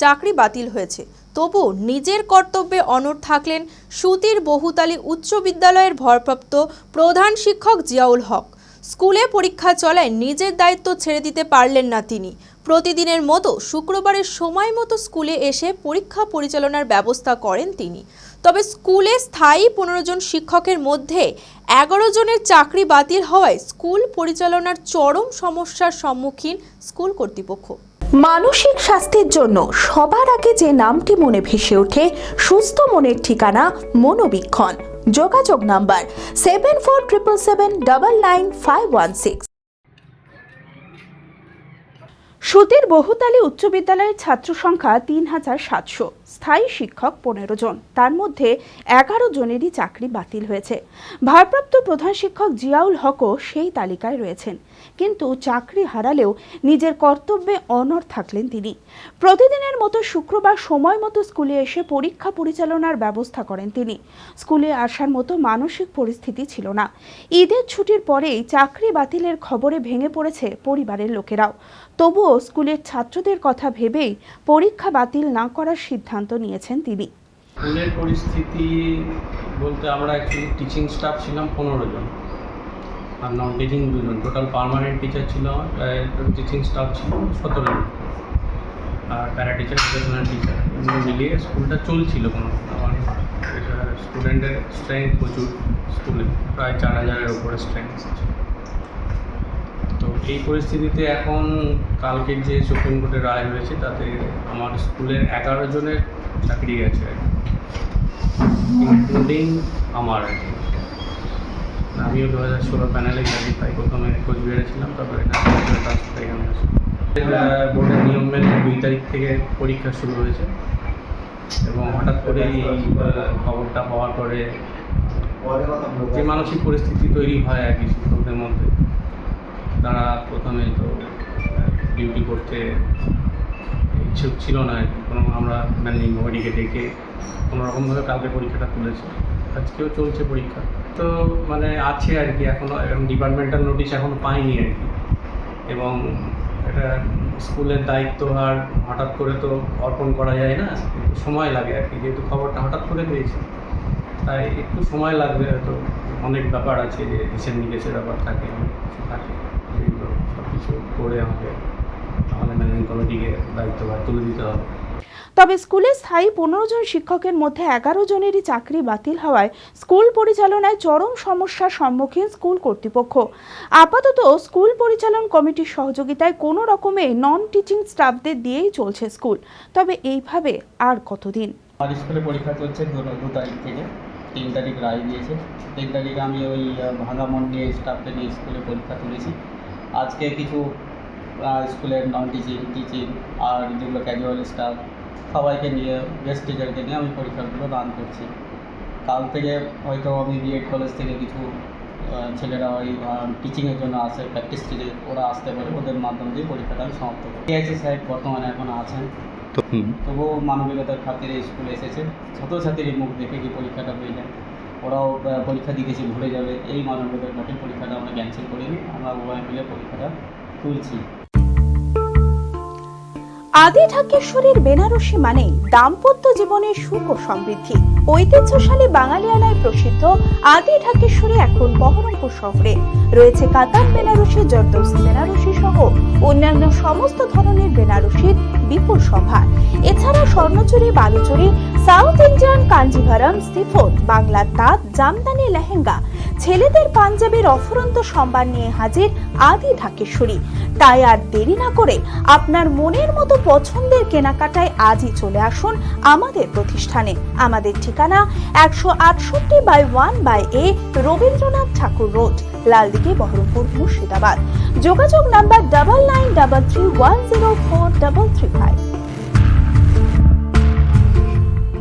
চাকরি বাতিল হয়েছে। তবু নিজের কর্তব্যে অনড় থাকলেন সুতির বহুতালী উচ্চ বিদ্যালয়ের ভরপ্রাপ্ত প্রধান শিক্ষক জিয়াউল হক। স্কুলে পরীক্ষা চলায় নিজের দায়িত্ব ছেড়ে দিতে পারলেন না তিনি। প্রতিদিনের মতো শুক্রবারের সময় মতো স্কুলে এসে পরীক্ষা পরিচালনার ব্যবস্থা করেন তিনি। তবে স্কুলে স্থায়ী পনেরো জন শিক্ষকের মধ্যে এগারো জনের চাকরি বাতিল হওয়ায় স্কুল পরিচালনার চরম সমস্যার সম্মুখীন স্কুল কর্তৃপক্ষ। মানসিক স্বাস্থ্যের জন্য সবার আগে যে নামটি মনে ভেসে ওঠে, সুস্থ মনের ঠিকানা মনোবীক্ষণ। যোগাযোগ number seven four triple seven double nine five one six সুতির বহুতালী উচ্চ বিদ্যালয়ের ছাত্র সংখ্যা তিন হাজার সাতশো। স্থায়ী শিক্ষক পনেরো জন। তার মধ্যে এগারো জনেরই চাকরি বাতিল হয়েছে। ভারপ্রাপ্ত প্রধান শিক্ষক জিয়াউল হকও সেই তালিকায় রয়েছেন। কিন্তু চাকরি হারালেও নিজের কর্তব্যে অনড় থাকলেন তিনি। প্রতিদিনের মতো শুক্রবার সময় মতো স্কুলে এসে পরীক্ষা পরিচালনার ব্যবস্থা করেন তিনি। স্কুলে আসার মতো মানসিক পরিস্থিতি ছিল না। ঈদের ছুটির পরেই চাকরি বাতিলের খবরে ভেঙে পড়েছে পরিবারের লোকেরাও। তবুও স্কুলের ছাত্রদের কথা ভেবেই পরীক্ষা বাতিল না করার সিদ্ধান্ত নিয়েছেন তিনি। স্কুলের পরিস্থিতি বলতে আমরা অ্যাকচুয়ালি টিচিং স্টাফ ছিলাম পনেরো জন। আর নন টিচিং দুজন। টোটাল পার্মানেন্ট টিচার ছিল টিচিং স্টাফ ছিল সতেরো জন। আর প্যারা টিচার এডুকেশনাল টিচার মিলিয়ে স্কুলটা চলছিল কোনো স্টুডেন্টের স্ট্রেংথ প্রচুর। স্কুলে প্রায় চার হাজারের উপরে স্ট্রেংথ এই পরিস্থিতিতে এখন কালকের যে সুপ্রিম কোর্টের রায় হয়েছে, তাতে আমার স্কুলের এগারো জনের চাকরি গেছে ইনক্লুডিং আমার। আমিও দু হাজার ষোলো প্যানেলে গ্রাজুয়েট প্রথমে কোচবিহারে ছিলাম, তারপরে এখানে বোর্ডের নিয়ম মেনে দুই তারিখ থেকে পরীক্ষা শুরু হয়েছে। এবং হঠাৎ করে এই খবরটা পাওয়ার পরে যে মানসিক পরিস্থিতি তৈরি হয় আর কি শিক্ষকদের মধ্যে। তারা প্রথমে তো ডিউটি করতে ইচ্ছুক ছিল না আর কি। কোনো আমরা ম্যানেজিং বডিকে ডেকে কোনো রকমভাবে কালকে পরীক্ষাটা তুলেছি। আজকেও চলছে পরীক্ষা। তো মানে আছে আর কি এখনও এরকম ডিপার্টমেন্টাল নোটিশ এখনও পাইনি আর কি। এবং এটা স্কুলের দায়িত্ব আর হঠাৎ করে তো অর্পণ করা যায় না, একটু সময় লাগে আর কি। যেহেতু খবরটা হঠাৎ করে পেয়েছি, তাই একটু সময় লাগবে হয়তো। অনেক ব্যাপার আছে যে হিসেব নিকেশের ব্যাপার থাকে থাকে করে আমাকে আমাদের ম্যানেজিং কমিটিকে দায়িত্বভার তুলে দিতে হবে। তবে স্কুলে স্থায়ী পনেরো জন শিক্ষকের মধ্যে এগারো জনেরই চাকরি বাতিল হওয়ায় স্কুল পরিচালনায় চরম সমস্যার সম্মুখীন স্কুল কর্তৃপক্ষ। আপাতত স্কুল পরিচালন কমিটির সহযোগিতায় কোনো রকমে নন টিচিং স্টাফদের দিয়েই চলছে স্কুল। তবে এইভাবে আর কতদিন? আমার স্কুলে পরীক্ষা চলছে দু তারিখ থেকে। তিন তারিখ রায় দিয়েছে। তিন তারিখ আমি ওই ভাঙা নিয়ে স্কুলে পরীক্ষা তুলেছি। আজকে কিছু স্কুলের নন টিচিং টিচিং আর যেগুলো ক্যাজুয়াল স্টাফ সবাইকে নিয়ে গেস্ট টিচারকে নিয়ে আমি পরীক্ষাগুলো দান করছি। কাল থেকে হয়তো আমি বিএড কলেজ থেকে কিছু ছেলেরা ওই টিচিংয়ের জন্য আসে প্র্যাকটিস টিচে ওরা আসতে পারে ওদের মাধ্যমে দিয়ে পরীক্ষাটা আমি সমাপ্ত করি। টিআইসি সাহেব বর্তমানে এখন আছেন। তবুও মানবিকতার খাতিরে স্কুলে এসেছে। ছাত্রছাত্রীর মুখ দেখে কি পরীক্ষাটা হয়ে যায় ওরাও পরীক্ষা পরীক্ষা দিতেছি ভুলে যাবে। এই মানবিকতার খাতিরে পরীক্ষাটা আমরা ক্যান্সেল করিনি। আমরা উভয় মিলে পরীক্ষাটা তুলছি। আদি ঢাকেশ্বরীর বেনারসি মানে দাম্পত্য জীবনের সুখ ও সমৃদ্ধি। ঐতিহ্যশালী বাঙালিয়ানায় প্রসিদ্ধ আদি ঢাকেশ্বরী এখন বহরমপুর শহরে। রয়েছে কাতার বেনারসি জর্দৌসি বেনারসি সহ অন্যান্য সমস্ত ধরনের বেনারসির বিপুল সম্ভার এছাড়া Swarnachuri, Baluchuri, South Indian Kanjivaram, chiffon বাংলার তাঁত, জামদানি, লেহেঙ্গা। ছেলেদের পাঞ্জাবের অফুরন্ত সম্ভার নিয়ে হাজির আদি ঢাকেশ্বরী। তাই আর দেরি না করে আপনার মনের মতো পছন্দের কেনাকাটায় আজই চলে আসুন আমাদের প্রতিষ্ঠানে। আমাদের ঠিকানা একশো আটষট্টি by one by A Rabindranath Thakur road, Laldighi, Baharampur, Murshidabad. যোগাযোগ number double nine double three one zero four double three five